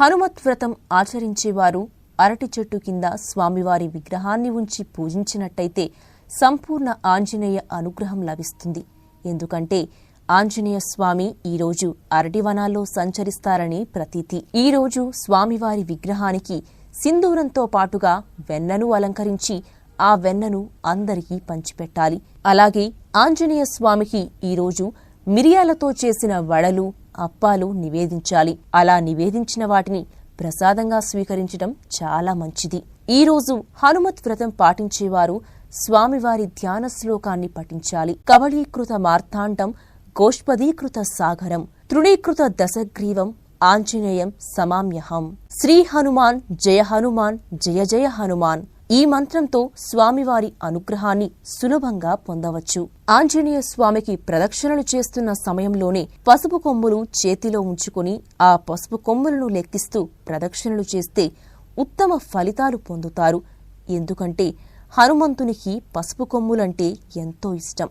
హనుమత్ వ్రతం ఆచరించేవారు అరటి చెట్టు కింద స్వామివారి విగ్రహాన్ని ఉంచి పూజించినట్టయితే సంపూర్ణ ఆంజనేయ అనుగ్రహం లభిస్తుంది. ఎందుకంటే ఆంజనేయ స్వామి ఈరోజు అరటివనాల్లో సంచరిస్తారని ప్రతీతి. ఈరోజు స్వామివారి విగ్రహానికి సింధూరంతో పాటుగా వెన్నను అలంకరించి ఆ వెన్నను అందరికీ పంచిపెట్టాలి. అలాగే ఆంజనేయ స్వామికి ఈరోజు మిరియాలతో చేసిన వడలు అప్పాలు నివేదించాలి. అలా నివేదించిన వాటిని ప్రసాదంగా స్వీకరించడం చాలా మంచిది. ఈ రోజు హనుమత్ వ్రతం పాటించేవారు స్వామివారి ధ్యాన శ్లోకాన్ని పఠించాలి. కవళీకృత మార్తాండం గోష్పదీకృత సాగరం తృణీకృత దశగ్రీవం ఆంజనేయం సమామ్యహం. శ్రీ హనుమాన్ జయ హనుమాన్ జయ జయ హనుమాన్. ఈ మంత్రంతో స్వామివారి అనుగ్రహాన్ని సులభంగా పొందవచ్చు. ఆంజనేయ స్వామికి ప్రదక్షిణలు చేస్తున్న సమయంలోనే పసుపు కొమ్ములు చేతిలో ఉంచుకుని ఆ పసుపు కొమ్ములను లెక్కిస్తూ ప్రదక్షిణలు చేస్తే ఉత్తమ ఫలితాలు పొందుతారు. ఎందుకంటే హనుమంతునికి పసుపు కొమ్ములంటే ఎంతో ఇష్టం.